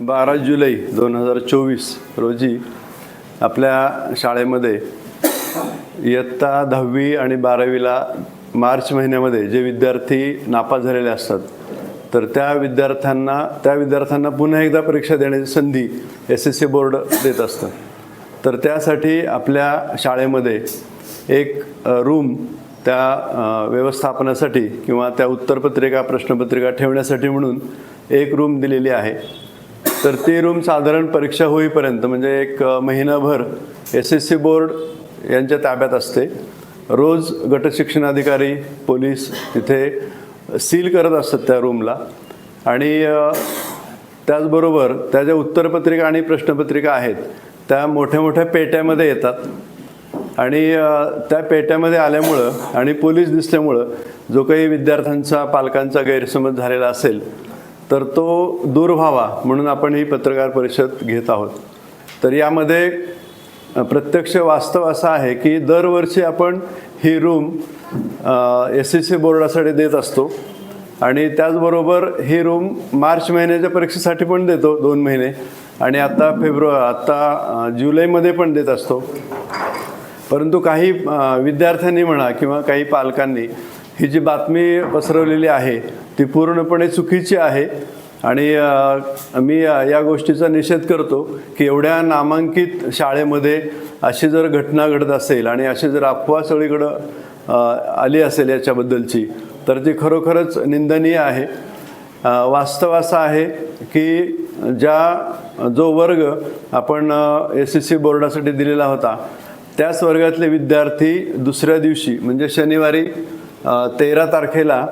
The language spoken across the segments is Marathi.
बारा जुलै दोन हजार चोवीस रोजी आपल्या शाळेमध्ये इयत्ता दहावी आणि बारावीला मार्च महिन्यामध्ये जे विद्यार्थी नापास झालेले असतात तर त्या विद्यार्थ्यांना त्या विद्यार्थ्यांना पुन्हा एकदा परीक्षा देण्याची संधी एस एस सी बोर्ड देत असतं. तर त्यासाठी आपल्या शाळेमध्ये एक रूम त्या व्यवस्थापनासाठी किंवा त्या उत्तरपत्रिका प्रश्नपत्रिका ठेवण्यासाठी म्हणून एक रूम दिलेली आहे. तर ती रूम साधारण परीक्षा होईपर्यंत म्हणजे एक महिनाभर एस एस सी बोर्ड यांच्या ताब्यात असते. रोज गटशिक्षणाधिकारी पोलीस तिथे सील करत असतात त्या रूमला आणि त्याचबरोबर त्या ज्या उत्तरपत्रिका आणि प्रश्नपत्रिका आहेत त्या मोठ्या मोठ्या पेट्यामध्ये येतात. आणि त्या पेट्यामध्ये आल्यामुळं आणि पोलीस दिसल्यामुळं जो काही विद्यार्थ्यांचा पालकांचा गैरसमज झालेला असेल तर तो दूर व्हावा म्हणून आपण ही पत्रकार परिषद घेत आहोत. तर यामध्ये प्रत्यक्ष वास्तव असं आहे की दरवर्षी आपण ही रूम एस एस सी बोर्डासाठी देत असतो. आणि त्याचबरोबर ही रूम मार्च महिन्याच्या परीक्षेसाठी पण देतो दोन महिने. आणि आता फेब्रुवारी आत्ता जुलैमध्ये पण देत असतो. परंतु काही विद्यार्थ्यांनी म्हणा किंवा काही पालकांनी ही जी बातमी पसरवलेली आहे ती पूर्णपणे चुकीची आहे. आणि मी या गोष्टीचा निषेध करतो की एवढ्या नामांकित शाळेमध्ये अशी जर घटना घडत असेल आणि अशी जर अफवा सगळीकडं आली असेल याच्याबद्दलची तर ती खरोखरच निंदनीय आहे. वास्तव असं आहे की ज्या जो वर्ग आपण एस एस सी बोर्डासाठी दिलेला होता त्याच वर्गातले विद्यार्थी दुसऱ्या दिवशी म्हणजे शनिवारी तेरा तारखेला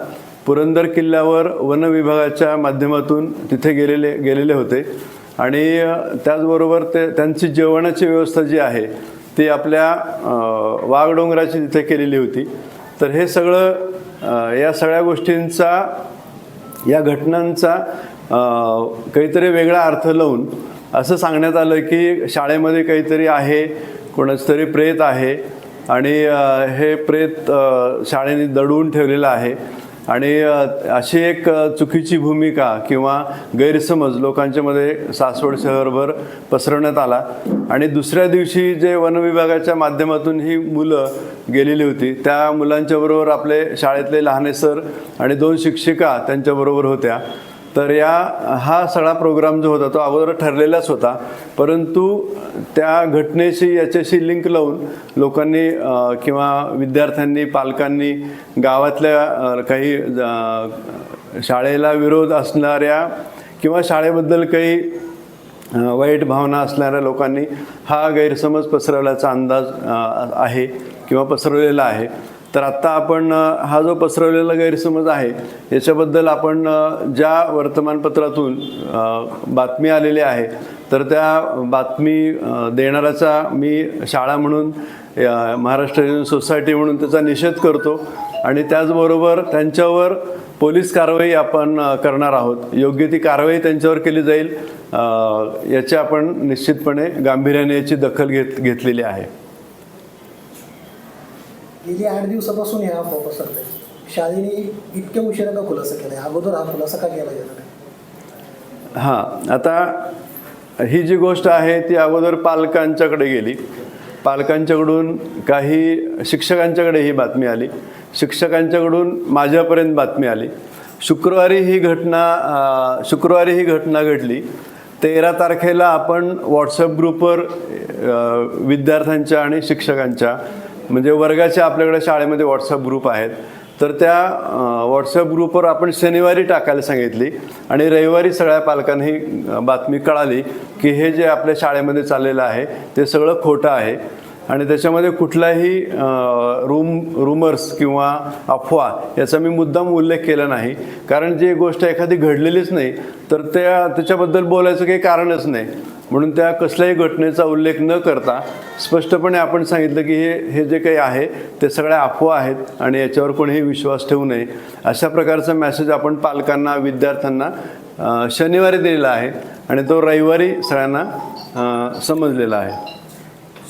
पुरंदर किल्ल्यावर वन विभागाच्या माध्यमातून तिथे गेलेले गेलेले होते. आणि त्याचबरोबर ते त्यांची जेवणाची व्यवस्था जी आहे ती आपल्या वाघडोंगराची तिथे केलेली होती. तर हे सगळं या सगळ्या गोष्टींचा या घटनांचा काहीतरी वेगळा अर्थ लावून असं सांगण्यात आलं की शाळेमध्ये काहीतरी आहे कोणाचं तरी प्रेत आहे आणि हे प्रेत शाळेने दडवून ठेवलेलं आहे. आणि अशी एक चुकीची भूमिका किंवा गैरसमज लोकांच्यामध्ये सासवड शहरभर पसरवण्यात आला. आणि दुसऱ्या दिवशी जे वनविभागाच्या माध्यमातून ही मुलं गेलेली होती त्या मुलांच्याबरोबर आपले शाळेतले लहाने सर आणि दोन शिक्षिका त्यांच्याबरोबर होत्या. तर या हा सगळा प्रोग्राम जो होता तो अगोदर ठरलेलाच होता. परंतु त्या घटनेशी याच्याशी लिंक लावून लोकांनी किंवा विद्यार्थ्यांनी पालकांनी गावातल्या काही शाळेला विरोध असणाऱ्या किंवा शाळेबद्दल काही वाईट भावना असणाऱ्या लोकांनी हा गैरसमज पसरवल्याचा अंदाज आहे किंवा पसरवलेला आहे. तर आत्ता आपण हा जो पसरवलेला गैरसमज आहे याच्याबद्दल आपण ज्या वर्तमानपत्रातून बातमी आलेली आहे तर त्या बातमी देणाऱ्याचा मी शाळा म्हणून महाराष्ट्र सोसायटी म्हणून त्याचा निषेध करतो आणि त्याचबरोबर त्यांच्यावर पोलीस कारवाई आपण करणार आहोत. योग्य ती कारवाई त्यांच्यावर केली जाईल याची आपण निश्चितपणे गांभीर्याने याची दखल घेत घेतलेली आहे. गेली आठ दिवसापासून ह्या अफवा पसरत आहे शाळेने इतक्या उशिरा का खुलासा केला अगोदर हा खुलासा का केला गेला नाही? हां आता ही जी गोष्ट आहे ती अगोदर पालकांच्याकडे गेली. पालकांच्याकडून काही शिक्षकांच्याकडे ही बातमी आली. शिक्षकांच्याकडून माझ्यापर्यंत बातमी आली. शुक्रवारी ही घटना शुक्रवारी ही घटना घडली. तेरा तारखेला आपण व्हॉट्सअप ग्रुपवर विद्यार्थ्यांच्या आणि शिक्षकांच्या म्हणजे वर्गाच्या आपल्याकडे शाळेमध्ये व्हॉट्सअप ग्रुप आहेत. तर त्या व्हॉट्सअप ग्रुपवर आपण शनिवारी टाकायला सांगितली आणि रविवारी सगळ्या पालकांनी बातमी कळाली की हे जे आपल्या शाळेमध्ये चाललेलं आहे ते सगळं खोटं आहे. आणि त्याच्यामध्ये कुठलाही रूम रूमर्स किंवा अफवा याचा मी मुद्दाम उल्लेख केला नाही. कारण जी गोष्ट एखादी घडलेलीच नाही तर त्या त्याच्याबद्दल बोलायचं काही कारणच नाही. म्हणून त्या कसल्याही घटनेचा उल्लेख न करता स्पष्टपणे आपण सांगितलं की हे हे जे काही आहे ते सगळ्या अफवा आहेत आणि याच्यावर कोणीही विश्वास ठेवू नये. अशा प्रकारचा मेसेज आपण पालकांना विद्यार्थ्यांना शनिवारी दिलेला आहे आणि तो रविवारी सगळ्यांना समजलेला आहे.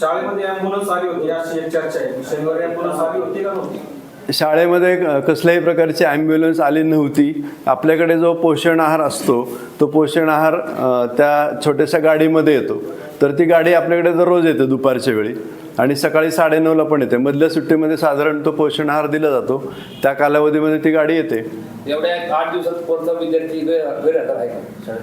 शाळेमध्ये ॲम्ब्युलन्स आली होती अशी एक चर्चा आहे. शनिवारी ॲम्ब्युलन्स आली होती का नव्हती? शाळेमध्ये कसल्याही प्रकारची ॲम्ब्युलन्स आली नव्हती. आपल्याकडे जो पोषण आहार असतो तो पोषण आहार त्या छोट्याशा गाडीमध्ये येतो. तर ती गाडी आपल्याकडे दररोज येते दुपारच्या वेळी. आणि सकाळी साडेनऊला पण येते. मधल्या सुट्टीमध्ये साधारण तो पोषण आहार दिला जातो. त्या कालावधीमध्ये ती गाडी येते. एवढ्या आठ दिवसात कोणता विद्यार्थी गैरहजर आहे का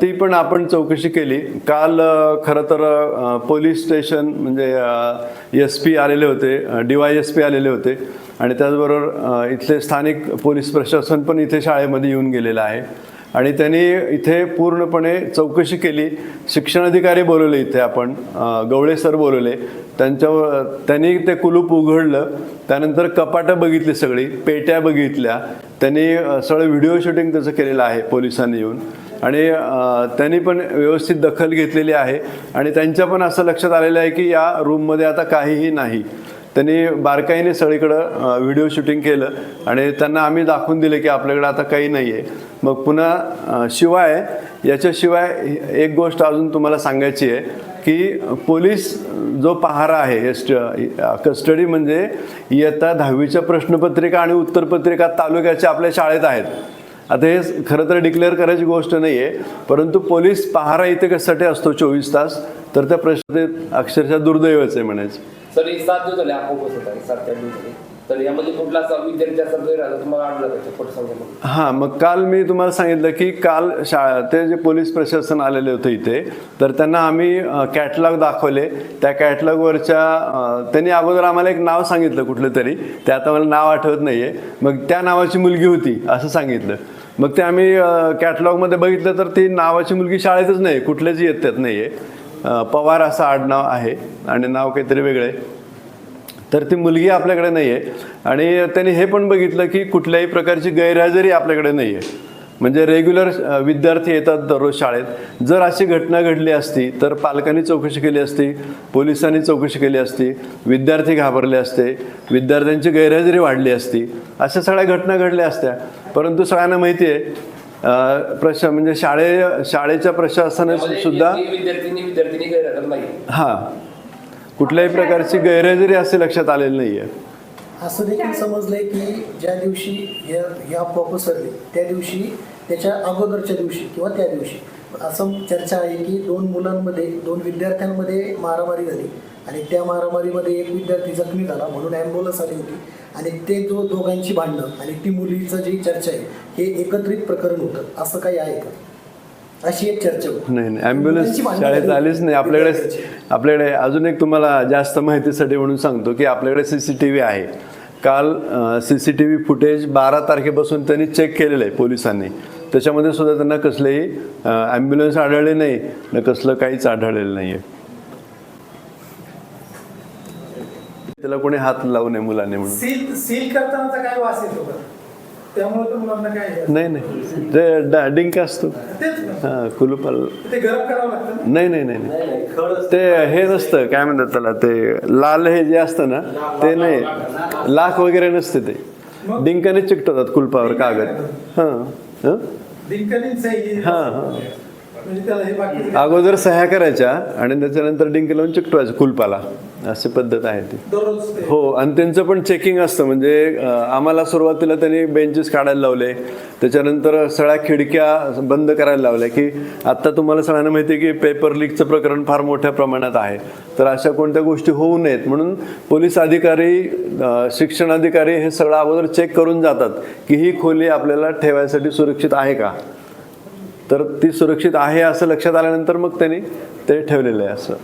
ती पण आपण चौकशी केली. काल खरं तर पोलीस स्टेशन म्हणजे एस पी आलेले होते डी वाय एस पी आलेले होते. आणि त्याचबरोबर इथले स्थानिक पोलीस प्रशासन पण इथे शाळेमध्ये येऊन गेलेलं आहे. आणि त्यांनी इथे पूर्णपणे चौकशी केली. शिक्षणाधिकारी बोलवले इथे आपण. गवळे सर बोलवले. त्यांच्यावर त्यांनी ते कुलूप उघडलं. त्यानंतर कपाटं बघितली सगळी पेट्या बघितल्या. त्यांनी सगळं व्हिडिओ शूटिंग त्याचं केलेलं आहे पोलिसांनी येऊन. आणि त्यांनी पण व्यवस्थित दखल घेतलेली आहे. आणि त्यांच्या पण असं लक्षात आलेलं आहे की या रूममध्ये आता काहीही नाही. त्यांनी बारकाईने सगळीकडं व्हिडिओ शूटिंग केलं आणि त्यांना आम्ही दाखवून दिले की आपल्याकडे आता काही नाही आहे मग पुन्हा शिवाय याच्याशिवाय एक गोष्ट अजून तुम्हाला सांगायची आहे की पोलीस जो पहारा आहे हे स्ट कस्टडी म्हणजे इयत्ता दहावीच्या प्रश्नपत्रिका आणि उत्तरपत्रिका तालुक्याच्या आपल्या शाळेत आहेत. आता हे खरं तर डिक्लेअर करायची गोष्ट नाही आहे परंतु पोलीस पहारा इथे कशासाठी असतो चोवीस तास? तर त्या प्रश्न अक्षरशः दुर्दैवच आहे म्हणायचं. सर सात दिवस झाले सात तर यामध्ये हां मग काल मी तुम्हाला सांगितलं की काल शाळा ते जे पोलीस प्रशासन आलेले होते इथे तर त्यांना आम्ही कॅटलॉग दाखवले. त्या कॅटलॉगवरच्या त्यांनी अगोदर आम्हाला एक नाव सांगितलं कुठलं तरी. ते आता मला नाव आठवत नाही आहे मग त्या नावाची मुलगी होती असं सांगितलं. मग ते आम्ही कॅटलॉगमध्ये बघितलं तर ती नावाची मुलगी शाळेतच नाही कुठल्याच येतात नाही आहे. पवार असं आडनाव आहे आणि नाव काहीतरी वेगळं आहे. तर ती मुलगी आपल्याकडे नाही आहे. आणि त्यांनी हे पण बघितलं की कुठल्याही प्रकारची गैरहजेरी आपल्याकडे नाही आहे. म्हणजे रेग्युलर विद्यार्थी येतात दररोज शाळेत. जर अशी घटना घडली असती तर पालकांनी चौकशी केली असती पोलिसांनी चौकशी केली असती विद्यार्थी घाबरले असते विद्यार्थ्यांची गैरहजेरी वाढली असती अशा सगळ्या घटना घडल्या असत्या. परंतु सगळ्यांना माहिती आहे प्रशा म्हणजे शाळे शाळेच्या प्रशासनाने सुद्धा हां. कुठल्याही प्रकारची गैरहजेरी असे लक्षात आलेली नाही आहे असं देखील समजलंय की ज्या दिवशी या या प्रोफेसरने त्या दिवशी त्याच्या अगोदरच्या दिवशी किंवा त्या दिवशी. असं चर्चा आहे की दोन मुलांमध्ये दोन विद्यार्थ्यांमध्ये मारामारी झाली आणि त्या मारामारीमध्ये एक विद्यार्थी जखमी झाला म्हणून ॲम्ब्युलन्स आली होती आणि ते जो दोघांची भांडणं आणि ती मुलीचं जी चर्चा आहे हे एकत्रित प्रकरण होतं. असं काही आहे का? अशी एक चर्चा होती. नाही नाही. ॲम्ब्युलन्स शाळेत आलीच नाही. आपल्याकडे. आपल्याकडे अजून एक तुम्हाला जास्त माहितीसाठी म्हणून सांगतो की आपल्याकडे सी सी टी व्ही आहे. काल C C T V footage बारा तारखेपासून त्यांनी चेक केलेलं आहे पोलिसांनी. त्याच्यामध्ये सुद्धा त्यांना कसलेही ॲम्ब्युलन्स आढळले नाही न कसलं काहीच आढळलेलं नाही आहे त्याला कोणी हात लावू नये मुलाने म्हणून. सील सील करताना काय वास येतो का त्यामुळे तर मुलांना काय नाही नाही. ते डा- डिंक असतो. तेच ना. हां कुलूपाला. ते गरम करावं लागतं ना? नाही नाही नाही नाही. ते हे नसतं. काय म्हणतात त्याला? ते लाल हे जे असतं ना ते नाही. लाख वगैरे नसते ते. डिंकाने चिकटवतात कुलपावर कागद. हां हां. सही हां हां. म्हणजे त्याला हे बाकी अगोदर सह्या करायच्या आणि त्याच्यानंतर डिंक लावून चिकटवायचं कुलपाला. अशी पद्धत आहे ती. हो आणि त्यांचं पण चेकिंग असतं. म्हणजे आम्हाला सुरुवातीला त्यांनी बेंचेस काढायला लावले. त्याच्यानंतर सगळ्या खिडक्या बंद करायला लावल्या की आत्ता तुम्हाला सगळ्यांना माहिती आहे की पेपर लीकचं प्रकरण फार मोठ्या प्रमाणात आहे. तर अशा कोणत्या गोष्टी होऊ नयेत. म्हणून पोलीस अधिकारी शिक्षण अधिकारी हे सगळं अगोदर चेक करून जातात की ही खोली आपल्याला ठेवायसाठी सुरक्षित आहे का? तर ती सुरक्षित आहे असं लक्षात आल्यानंतर मग त्यांनी ते ठेवलेलं आहे असं.